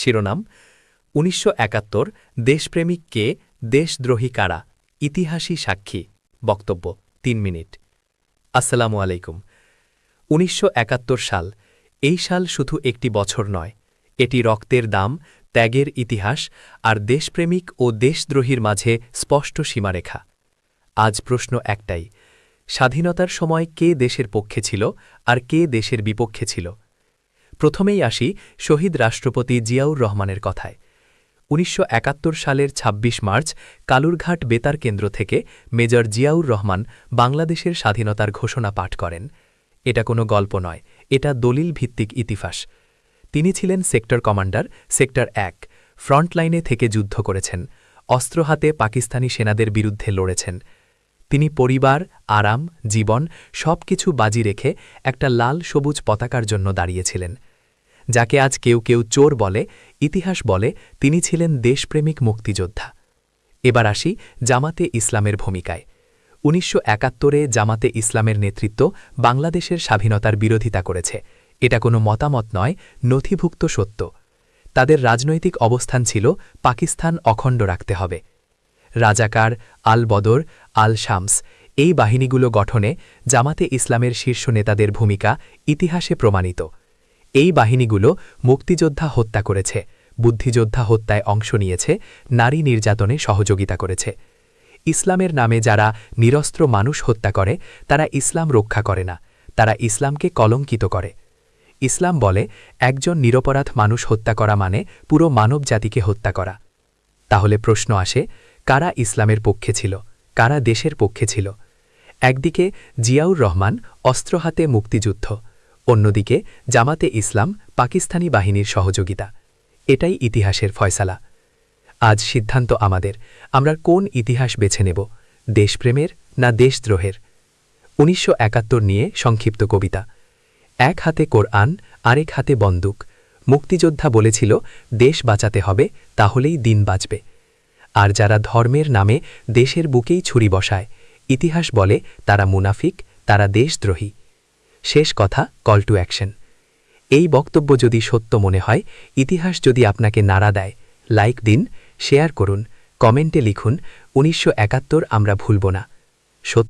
শিরোনাম, উনিশশো একাত্তর দেশপ্রেমিক কে, দেশদ্রোহী কারা, ইতিহাসী সাক্ষী, বক্তব্য তিন মিনিট। আসসালামু আলাইকুম। উনিশশো একাত্তর সাল, এই সাল শুধু একটি বছর নয়, এটি রক্তের দাম, ত্যাগের ইতিহাস আর দেশপ্রেমিক ও দেশদ্রোহীর মাঝে স্পষ্ট সীমারেখা। আজ প্রশ্ন একটাই, স্বাধীনতার সময় কে দেশের পক্ষে ছিল আর কে দেশের বিপক্ষে ছিল? প্রথমেই আসি শহীদ রাষ্ট্রপতি জিয়াউর রহমানের কথায়। উনিশশো একাত্তর সালের ২৬ মার্চ কালুরঘাট বেতার কেন্দ্র থেকে মেজর জিয়াউর রহমান বাংলাদেশের স্বাধীনতার ঘোষণা পাঠ করেন। এটা কোনো গল্প নয়, এটা দলিল ভিত্তিক ইতিফাস। তিনি ছিলেন সেক্টর কমান্ডার, সেক্টর এক, ফ্রন্টলাইনে থেকে যুদ্ধ করেছেন, অস্ত্র হাতে পাকিস্তানি সেনাদের বিরুদ্ধে লড়েছেন। তিনি পরিবার, আরাম, জীবন সব কিছু বাজি রেখে একটা লাল সবুজ পতাকার জন্য দাঁড়িয়েছিলেন। যাকে আজ কেউ কেউ চোর বলে, ইতিহাস বলে, তিনি ছিলেন দেশপ্রেমিক মুক্তিযোদ্ধা। এবার আসি জামাতে ইসলামের ভূমিকায়। উনিশশো একাত্তরে জামাতে ইসলামের নেতৃত্ব বাংলাদেশের স্বাধীনতার বিরোধিতা করেছে। এটা কোনো মতামত নয়, নথিভুক্ত সত্য। তাদের রাজনৈতিক অবস্থান ছিল, পাকিস্তান অখণ্ড রাখতে হবে। রাজাকার আল বদর আল শামস এই বাহিনীগুলো গঠনে জামাতে ইসলামের শীর্ষ নেতাদের ভূমিকা ইতিহাসে প্রমাণিত। এই বাহিনীগুলো মুক্তিযোদ্ধা হত্যা করেছে, বুদ্ধিযোদ্ধা হত্যায় অংশ নিয়েছে, নারী নির্যাতনে সহযোগিতা করেছে। ইসলামের নামে যারা নিরস্ত্র মানুষ হত্যা করে, তারা ইসলাম রক্ষা করে না, তারা ইসলামকে কলঙ্কিত করে। ইসলাম বলে, একজন নিরপরাধ মানুষ হত্যা করা মানে পুরো মানব জাতিকে হত্যা করা। তাহলে প্রশ্ন আসে, কারা ইসলামের পক্ষে ছিল, কারা দেশের পক্ষে ছিল? একদিকে জিয়াউর রহমান অস্ত্র হাতে মুক্তিযুদ্ধ অন্যদিকে, জামাতে ইসলাম পাকিস্তানি বাহিনীর সহযোগিতা। এটাই ইতিহাসের ফয়সালা। আজ সিদ্ধান্ত আমাদের, আমরা কোন ইতিহাস বেছে নেব, দেশপ্রেমের না দেশদ্রোহের? উনিশশো একাত্তর নিয়ে সংক্ষিপ্ত কবিতা। এক হাতে কোরআন, আরেক হাতে বন্দুক। মুক্তিযোদ্ধা বলেছিল, দেশ বাঁচাতে হবে, তাহলেই দিন বাঁচবে। আর যারা ধর্মের নামে দেশের বুকেই ছুরি বসায়, ইতিহাস বলে তারা মুনাফিক, তারা দেশদ্রোহী। শেষ কথা কল টু অ্যাকশন এই বক্তব্য যদি সত্য মনে হয়, ইতিহাস যদি আপনাকে নাড়া দেয় লাইক দিন শেয়ার করুন কমেন্টে লিখুন, উনিশশো একাত্তর আমরা ভুলব না।